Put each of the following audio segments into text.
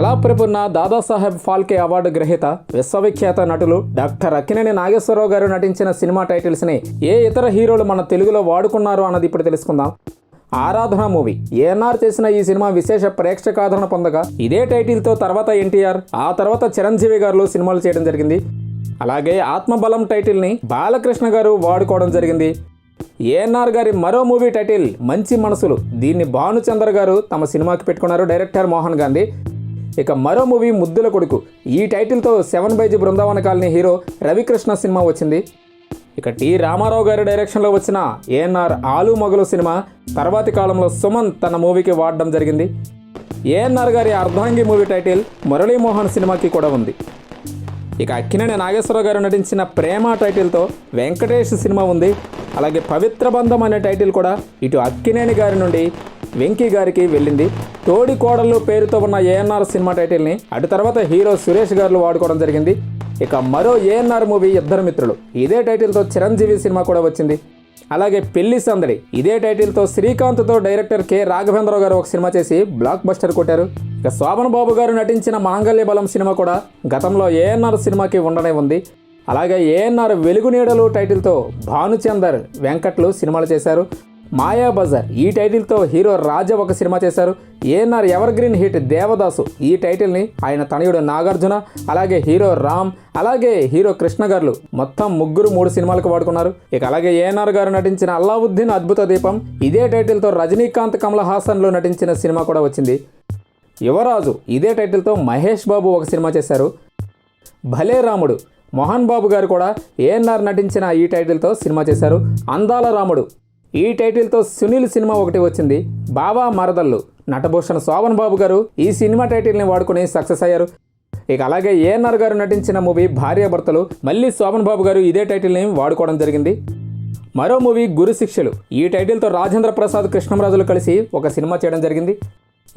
కళాప్రపున్న Dadasaheb Phalke award గ్రహీత విశ్వవిఖ్యాత నటులు డాక్టర్ అక్కినేని నాగేశ్వరరావు గారు నటించిన సినిమా టైటిల్స్ని ఏ ఇతర హీరోలు మన తెలుగులో వాడుకున్నారు అన్నది ఇప్పుడు తెలుసుకుందాం. ఆరాధన మూవీ. ఏఎన్ఆర్ చేసిన ఈ సినిమా విశేష ప్రేక్షకాదరణ పొందగా ఇదే టైటిల్తో తర్వాత ఎన్టీఆర్ ఆ తర్వాత చిరంజీవి గారు సినిమాలు చేయడం జరిగింది. అలాగే ఆత్మబలం టైటిల్ని బాలకృష్ణ గారు వాడుకోవడం జరిగింది. ఏఎన్ఆర్ గారి మరో మూవీ టైటిల్ మంచి మనసులు దీన్ని భానుచందర్ గారు తమ సినిమాకి పెట్టుకున్నారు డైరెక్టర్ మోహన్ గాంధీ. ఇక మరో మూవీ ముద్దుల కొడుకు. ఈ టైటిల్తో సెవెన్ బైజీ Brindavana colony hero Ravikrishna cinema వచ్చింది. ఇక టి రామారావు గారి డైరెక్షన్లో వచ్చిన ఏఎన్ఆర్ ఆలు మొగలు సినిమా తర్వాతి కాలంలో సుమన్ తన మూవీకి వాడడం జరిగింది. ఏఎన్ఆర్ గారి అర్ధాంగి మూవీ టైటిల్ మురళీమోహన్ సినిమాకి కూడా ఉంది. ఇక అక్కినేని నాగేశ్వరరావు గారు నటించిన ప్రేమ టైటిల్తో వెంకటేష్ సినిమా ఉంది. అలాగే పవిత్ర బంధం అనే టైటిల్ కూడా ఇటు అక్కినేని గారి నుండి వెంకీ గారికి వెళ్ళింది. తోడి కోడళ్ళు పేరుతో ఉన్న ఏఎన్ఆర్ సినిమా టైటిల్ని అటు తర్వాత హీరో సురేష్ గారు వాడుకోవడం జరిగింది. ఇక మరో ఏఎన్ఆర్ మూవీ ఇద్దరు మిత్రులు. ఇదే టైటిల్తో చిరంజీవి సినిమా కూడా వచ్చింది. అలాగే పెళ్ళి సందడి. ఇదే టైటిల్తో శ్రీకాంత్తో డైరెక్టర్ కె. రాఘవేంద్రరావు గారు ఒక సినిమా చేసి బ్లాక్ బస్టర్ కొట్టారు. ఇక శోభన్ బాబు గారు నటించిన మాంగళ్య బలం సినిమా కూడా గతంలో ఏఎన్ఆర్ సినిమాకి ఉండనే ఉంది. అలాగే ఏఎన్ఆర్ వెలుగు నీడలు టైటిల్తో భానుచందర్ వెంకట్లు సినిమాలు చేశారు. మాయా బజార్. ఈ టైటిల్తో హీరో రాజా ఒక సినిమా చేశారు. ANR evergreen hit Devadasu. ఈ టైటిల్ని ఆయన తనయుడు నాగార్జున అలాగే హీరో రామ్ అలాగే హీరో కృష్ణ గారు మొత్తం ముగ్గురు మూడు సినిమాలకు వాడుకున్నారు. ఇక అలాగే ఏఎన్ఆర్ గారు నటించిన అల్లావుద్దీన్ అద్భుత దీపం ఇదే టైటిల్తో రజనీకాంత్ కమల్ హాసన్లో నటించిన సినిమా కూడా వచ్చింది. యువరాజు ఇదే టైటిల్తో మహేష్ బాబు ఒక సినిమా చేశారు. భలే రాముడు. మోహన్ బాబు గారు కూడా ఏఎన్ఆర్ నటించిన ఈ టైటిల్తో సినిమా చేశారు. అందాల రాముడు. ఈ టైటిల్తో సునీల్ సినిమా ఒకటి వచ్చింది. బావా మరదళ్ళు నటభూషణ శోభన్ బాబు గారు ఈ సినిమా టైటిల్ని వాడుకుని సక్సెస్ అయ్యారు. ఇక అలాగే ఏఎన్ఆర్ గారు నటించిన మూవీ భార్యాభర్తలు మళ్ళీ శోభన్ బాబు గారు ఇదే టైటిల్ని వాడుకోవడం జరిగింది. మరో మూవీ గురు శిక్షలు. ఈ టైటిల్తో రాజేంద్ర ప్రసాద్ కృష్ణంరాజులు కలిసి ఒక సినిమా చేయడం జరిగింది.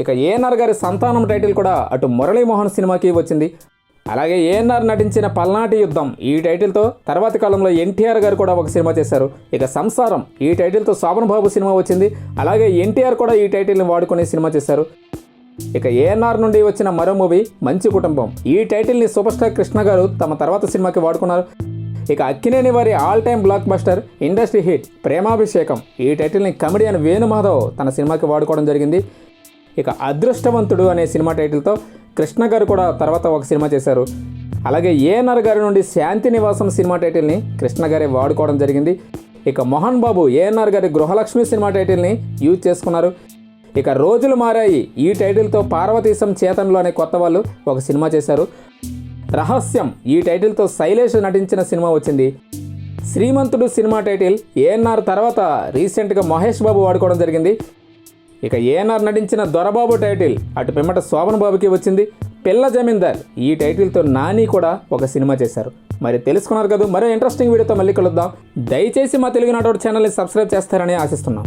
ఇక ఏఎన్ఆర్ గారి సంతానం టైటిల్ కూడా అటు మురళీమోహన్ సినిమాకి వచ్చింది. అలాగే ఏఎన్ఆర్ నటించిన పల్నాటి యుద్ధం ఈ టైటిల్తో తర్వాతి కాలంలో ఎన్టీఆర్ గారు కూడా ఒక సినిమా చేశారు. ఇక సంసారం ఈ టైటిల్తో శోభన్ బాబు సినిమా వచ్చింది. అలాగే ఎన్టీఆర్ కూడా ఈ టైటిల్ని వాడుకునే సినిమా చేశారు. ఇక ఏఎన్ఆర్ నుండి వచ్చిన మరో మూవీ మంచి కుటుంబం. ఈ టైటిల్ని సూపర్ స్టార్ కృష్ణ గారు తమ తర్వాత సినిమాకి వాడుకున్నారు. ఇక అక్కినేని వారి all time blockbuster industry hit Premabhishekam. ఈ టైటిల్ని కమెడియన్ వేణుమాధవ్ తన సినిమాకి వాడుకోవడం జరిగింది. ఇక అదృష్టవంతుడు అనే సినిమా టైటిల్తో కృష్ణ గారు కూడా తర్వాత ఒక సినిమా చేశారు. అలాగే ఏఎన్ఆర్ గారి నుండి శాంతి నివాసం సినిమా టైటిల్ని కృష్ణ గారే వాడుకోవడం జరిగింది. ఇక మోహన్ బాబు ఏఎన్ఆర్ గారి గృహలక్ష్మి సినిమా టైటిల్ని యూజ్ చేసుకున్నారు. ఇక రోజులు మారాయి. ఈ టైటిల్తో పార్వతీశం చేతన్లో అనే కొత్త వాళ్ళు ఒక సినిమా చేశారు. రహస్యం ఈ టైటిల్తో శైలేష్ నటించిన సినిమా వచ్చింది. శ్రీమంతుడు సినిమా టైటిల్ ఏఎన్ఆర్ తర్వాత రీసెంట్గా మహేష్ బాబు వాడుకోవడం జరిగింది. ఇక ఏఎన్ఆర్ నటించిన దొరబాబు టైటిల్ అటు పిమ్మట శోభన్ బాబుకి వచ్చింది పిల్ల జమీందార్. ఈ టైటిల్తో నాని కూడా ఒక సినిమా చేశారు. మరి తెలుసుకున్నారు కదా మరో ఇంట్రెస్టింగ్ వీడియోతో మళ్ళీ కలుద్దాం. దయచేసి మా తెలుగు నాటోడు ఛానల్ని సబ్స్క్రైబ్ చేస్తారని ఆశిస్తున్నాం.